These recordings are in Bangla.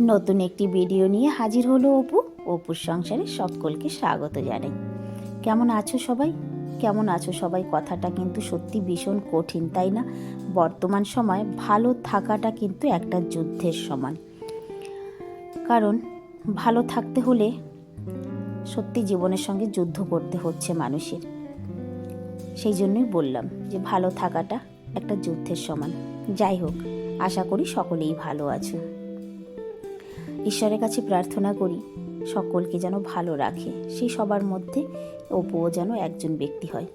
নতুন একটি ভিডিও নিয়ে হাজির হলো অপু। অপুর সংসারে সকলকে স্বাগত জানাই। কেমন আছো সবাই? কেমন আছো সবাই? কথাটা কিন্তু সত্যি ভীষণ কঠিন, তাই না? বর্তমান সময় ভালো থাকাটা কিন্তু একটা যুদ্ধের সমান। কারণ ভালো থাকতে হলে সত্যি জীবনের সঙ্গে যুদ্ধ করতে হচ্ছে মানুষের। সেই জন্যই বললাম যে ভালো থাকাটা একটা যুদ্ধের সমান। যাই হোক, আশা করি সকলেই ভালো আছো। ঈশ্বরের কাছে প্রার্থনা করি, সকলকে যেন ভালো রাখে। সেই সবার মধ্যে অপুও যেন একজন ব্যক্তি হয়।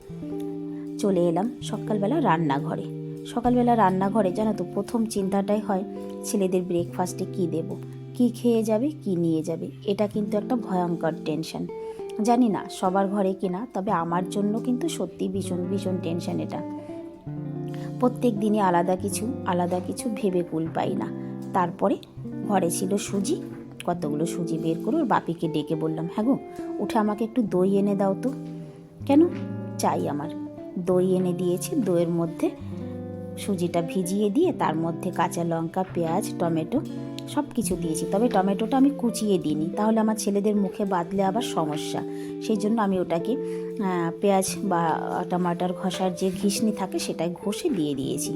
চলে এলাম সকালবেলা রান্নাঘরে। সকালবেলা রান্নাঘরে জানো তো প্রথম চিন্তাটাই হয়, ছেলেদের ব্রেকফাস্টে কি দেব? কি খেয়ে যাবে, কি নিয়ে যাবে? এটা কিন্তু একটা ভয়ঙ্কর টেনশন জানি না সবার ঘরে কিনা, তবে আমার জন্য কিন্তু সত্যি ভীষণ ভীষণ টেনশন এটা। প্রত্যেক দিনে আলাদা কিছু আলাদা কিছু ভেবে কুল পাই না। তারপরে ঘরে ছিল সুজি। কতগুলো সুজি বের করে ওর বাপিকে ডেকে বললাম হ্যাঁ গো, উঠে আমাকে একটু দই এনে দাও তো। কেন? চাই আমার। দই এনে দিয়েছে, দইয়ের মধ্যে সুজিটা ভিজিয়ে দিয়ে তার মধ্যে কাঁচা লঙ্কা, পেঁয়াজ, টমেটো সব কিছু দিয়েছি। তবে টমেটোটা আমি কুচিয়ে দিইনি। তাহলে আমার ছেলেদের মুখে বাদলে আবার সমস্যা। সেই জন্য আমি ওটাকে পেঁয়াজ বা টমাটার ঘষার যে ঘিসনি থাকে সেটাই ঘষে দিয়ে দিয়েছি।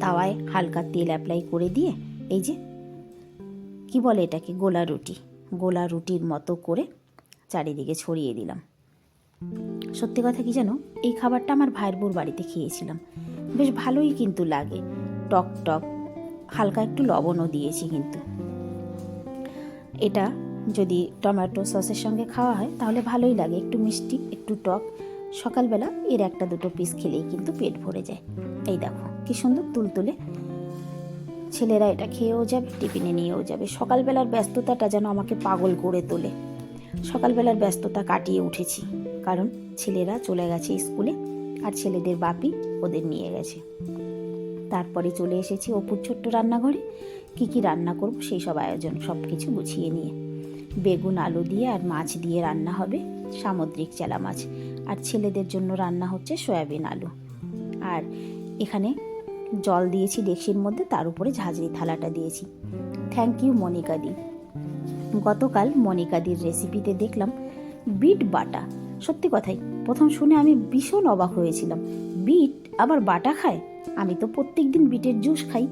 তাওয়ায় হালকা তেল অ্যাপ্লাই করে দিয়ে এই যে, কি বলে এটাকে? গোলা রুটি। গোলা রুটির মতো করে চারিদিকে ছড়িয়ে দিলাম। সত্যি কথা কি জানো? এই খাবারটা আমার ভাইয়ের বোর বাড়িতে খেয়েছিলাম। বেশ ভালোই কিন্তু লাগে। টক টক, হালকা একটু লবণও দিয়েছি কিন্তু। এটা যদি টমেটো সসের সঙ্গে খাওয়া হয়, তাহলে ভালোই লাগে। একটু মিষ্টি, একটু টক। সকালবেলা এর একটা দুটো পিস খেলেই কিন্তু পেট ভরে যায়। এই দেখো, কি সুন্দর তুলতুলে ছেলেরা এটা খেয়েও যাবে, টিফিনে নিয়েও যাবে। সকালবেলার ব্যস্ততাটা যেন আমাকে পাগল করে তোলে। সকালবেলার ব্যস্ততা কাটিয়ে উঠেছি, কারণ ছেলেরা চলে গেছে স্কুলে আর ছেলেদের বাপি ওদের নিয়ে গেছে। তারপরে চলে এসেছি অপুর ছোট্ট রান্নাঘরে। কি কি রান্না করব সেই সব আয়োজন সব কিছু গুছিয়ে নিয়ে। বেগুন, আলু দিয়ে আর মাছ দিয়ে রান্না হবে, সামুদ্রিক চেলা মাছ। আর ছেলেদের জন্য রান্না হচ্ছে সয়াবিন আলু। আর এখানে জল দিয়েছি ডেকসির মধ্যে, তার উপরে ঝাঁঝরি থালাটা দিয়েছি। থ্যাংক ইউ মনিকা দি। গতকাল মনিকাদির রেসিপিতে দেখলাম বিট বাটা। সত্যি কথাই, প্রথম শুনে আমি ভীষণ অবাক হয়েছিলাম। বিট আবার বাটা খায়? আমি তো প্রত্যেক দিন বিটের জুস খাই,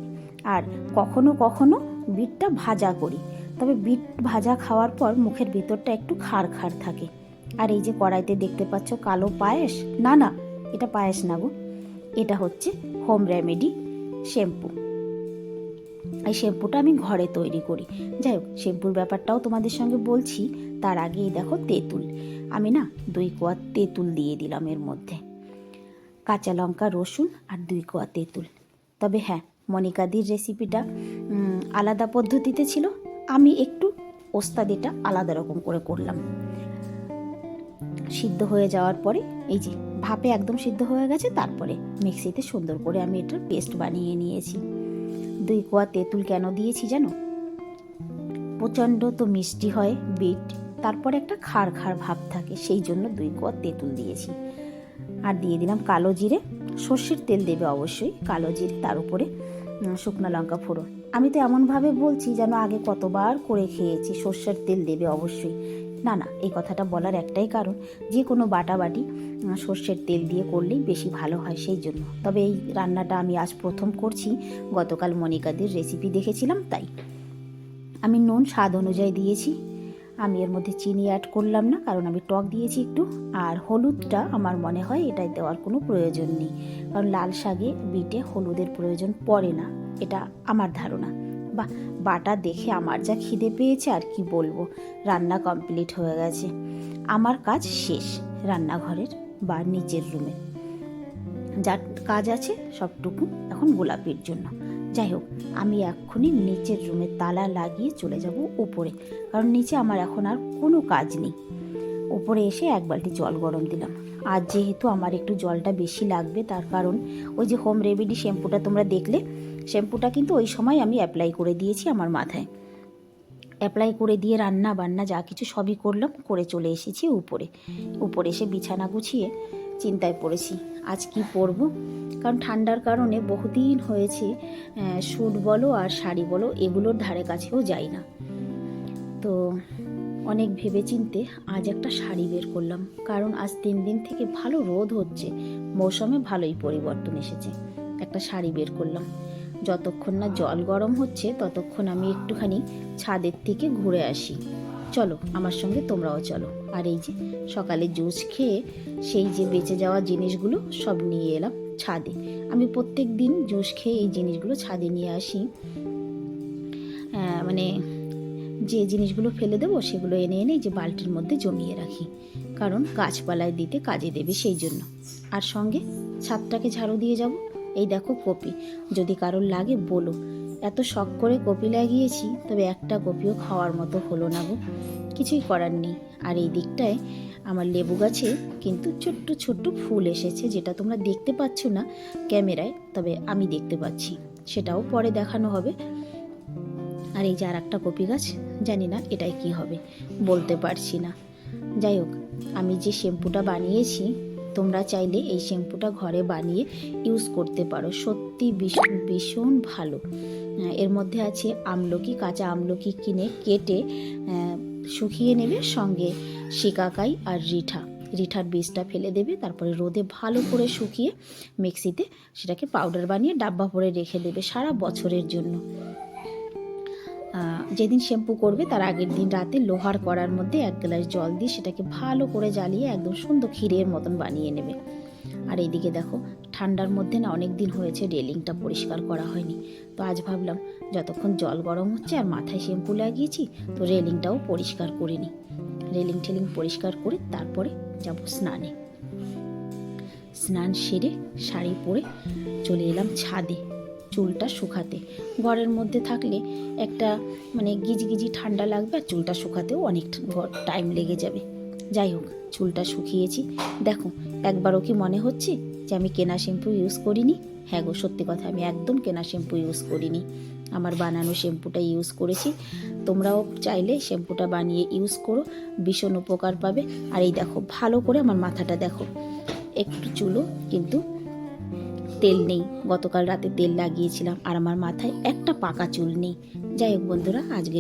আর কখনো কখনো বিটটা ভাজা করি। তবে বিট ভাজা খাওয়ার পর মুখের ভেতরটা একটু খাড় খাড় থাকে। আর এই যে কড়াইতে দেখতে পাচ্ছ কালো পায়েস? না না, এটা পায়েস না গো। এটা হচ্ছে হোম রেমেডি শ্যাম্পু এই শ্যাম্পুটা আমি ঘরে তৈরি করি। যাই হোক শ্যাম্পুর ব্যাপারটাও তোমাদের সঙ্গে বলছি। তার আগেই দেখো তেঁতুল। আমি না দুই কোয়া তেঁতুল দিয়ে দিলাম এর মধ্যে। কাঁচা লঙ্কা, রসুন আর দুই কোয়া তেঁতুল। তবে হ্যাঁ মনিকাদির রেসিপিটা আলাদা পদ্ধতিতে ছিল। আমি একটু ওস্তাদিটা আলাদা রকম করে করলাম। সিদ্ধ হয়ে যাওয়ার পরে এই যে ভাপে একদম সিদ্ধ হয়ে গেছে, তারপরে মিক্সিতে সুন্দর করে আমি এটার পেস্ট বানিয়ে নিয়েছি। দুই কোয়া তেঁতুল কেন দিয়েছি জানো? প্রচণ্ড তো মিষ্টি হয়, বিট। তারপরে একটা খাড় খাড় ভাব থাকে, সেই জন্য দুই কোয়া তেঁতুল দিয়েছি। আর দিয়ে দিলাম কালো জিরে। সর্ষের তেল দেবে অবশ্যই, কালো জিরে, তার উপরে শুকনো লঙ্কা ফোড়ন। আমি তো এমনভাবে বলছি যেন আগে কতবার করে খেয়েছি, সর্ষের তেল দেবে অবশ্যই। না না, এই কথাটা বলার একটাই কারণ, যে কোনো বাটাবাটি সর্ষের তেল দিয়ে করলেই বেশি ভালো হয় সেই জন্য। তবে এই রান্নাটা আমি আজ প্রথম করছি, গতকাল মনিকাদের রেসিপি দেখেছিলাম তাই। আমি নুন, স্বাদ অনুযায়ী দিয়েছি। আমি এর মধ্যে চিনি অ্যাড করলাম না, কারণ আমি টক দিয়েছি একটু, আর হলুদটা আমার মনে হয় এটাই দেওয়ার কোনো প্রয়োজন নেই। কারণ লাল শাকে, বিটে হলুদের প্রয়োজন পড়ে না, এটা আমার ধারণা। বা, বাটা দেখে আমার যা খিদে পেয়েছে আর কি বলব। রান্না কমপ্লিট হয়ে গেছে। আমার কাজ শেষ রান্নাঘরের বা নিচের রুমে যার কাজ আছে সবটুকু এখন গোলাপির জন্য। যাই হোক, আমি এক্ষুনি নিচের রুমে তালা লাগিয়ে চলে যাব উপরে। কারণ নিচে আমার এখন আর কোনো কাজ নেই। উপরে এসে এক বালতি জল গরম দিলাম। আর যেহেতু আমার একটু জলটা বেশি লাগবে, তার কারণ ওই যে হোম রেমেডি শ্যাম্পুটা তোমরা দেখলে, শ্যাম্পুটা কিন্তু ওই সময় আমি অ্যাপ্লাই করে দিয়েছি আমার মাথায়। অ্যাপ্লাই করে দিয়ে রান্না বান্না যা কিছু সবই করলাম, করে চলে এসেছি উপরে। উপরে এসে বিছানা গুছিয়ে চিন্তায় পড়েছি, আজ কি পরব কারণ ঠান্ডার কারণে বহুদিন হয়েছে স্যুট বলো আর শাড়ি বলো, এগুলোর ধারে কাছেও যাই না। তো অনেক ভেবে চিনতে আজ একটা শাড়ি বের করলাম, কারণ আজ তিন দিন থেকে ভালো রোদ হচ্ছে, মৌসুমে ভালোই পরিবর্তন এসেছে। একটা শাড়ি বের করলাম। যতক্ষণ না জল গরম হচ্ছে, ততক্ষণ আমি একটুখানি ছাদের থেকে ঘুরে আসি। চলো, আমার সঙ্গে তোমরাও চলো। আর এই যে, সকালে জুস খেয়ে সেই যে বেঁচে যাওয়া জিনিসগুলো সব নিয়ে এলাম ছাদে। আমি প্রত্যেক দিন জুস খেয়ে এই জিনিসগুলো ছাদে নিয়ে আসি। মানে যে জিনিসগুলো ফেলে দেবো সেগুলো এনে এনে যে বালতির মধ্যে জমিয়ে রাখি। কারণ গাছপালায় দিতে কাজে দেবে সেই জন্য। আর সঙ্গে ছাদটাকে ঝাড়ু দিয়ে যাব। এই দেখো কপি। যদি কারোর লাগে বলো। এত শখ করে কপি লাগিয়েছি, তবে একটা কপিও খাওয়ার মতো হলো না গো। কিছুই করার নেই। আর এই দিকটায় আমার লেবু গাছে কিন্তু ছোট্ট ছোট্ট ফুল এসেছে, যেটা তোমরা দেখতে পাচ্ছ না ক্যামেরায়, তবে আমি দেখতে পাচ্ছি। সেটাও পরে দেখানো হবে। আর এই যে আর একটা কপি গাছ জানি না এটাই কি হবে, বলতে পারছি না। যাই হোক, আমি যে শ্যাম্পুটা বানিয়েছি, তোমরা চাইলে এই শ্যাম্পুটা ঘরে বানিয়ে ইউজ করতে পারো। সত্যি ভীষণ ভীষণ ভালো। এর মধ্যে আছে আমলকি, কাঁচা আমলকি কিনে কেটে শুকিয়ে নেবে, সঙ্গে শিকাকাই আর রিঠা। রিঠার বীজটা ফেলে দেবে, তারপরে রোদে ভালো করে শুকিয়ে মিক্সিতে সেটাকে পাউডার বানিয়ে ডাব্বা ভরে রেখে দেবে সারা বছরের জন্য। যেদিন শ্যাম্পু করবে তার আগের দিন রাতে লোহার করার মধ্যে এক গ্লাস জল দিয়ে সেটাকে ভালো করে জ্বালিয়ে একদম সুন্দর ক্ষীরের মতন বানিয়ে নেবে। আর এইদিকে দেখো, ঠান্ডার মধ্যে না অনেক দিন হয়েছে রেলিংটা পরিষ্কার করা হয়নি। তো আজ ভাবলাম, যতক্ষণ জল গরম হচ্ছে আর মাথায় শ্যাম্পু লাগিয়েছি, তো রেলিংটাও পরিষ্কার করে নিই। রেলিং টেলিং পরিষ্কার করে তারপরে যাব স্নানে। স্নান সেরে শাড়ি পরে চলে এলাম ছাদে। চুলটা শুকাতে। ঘরের মধ্যে থাকলে একটা মানে গিজগিজি ঠান্ডা লাগবে আর চুলটা শুকাতেও অনেক টাইম লেগে যাবে। যাই হোক, চুলটা শুকিয়েছি। দেখো, একবারও কি মনে হচ্ছে যে আমি কেনা শ্যাম্পু ইউজ করিনি? হ্যাঁ গো, সত্যি কথা, আমি একদম কেনা শ্যাম্পু ইউজ করিনি। আমার বানানো শ্যাম্পুটা ইউজ করেছি। তোমরাও চাইলে শ্যাম্পুটা বানিয়ে ইউজ করো, ভীষণ উপকার পাবে। আর এই দেখো, ভালো করে আমার মাথাটা দেখো। একটু চুলও কিন্তু তেল নেই। গতকাল রাতে তেল লাগিয়েছিলাম আর আমার মাথায় একটা পাকা চুল নেই। যাই হোক বন্ধুরা আজকে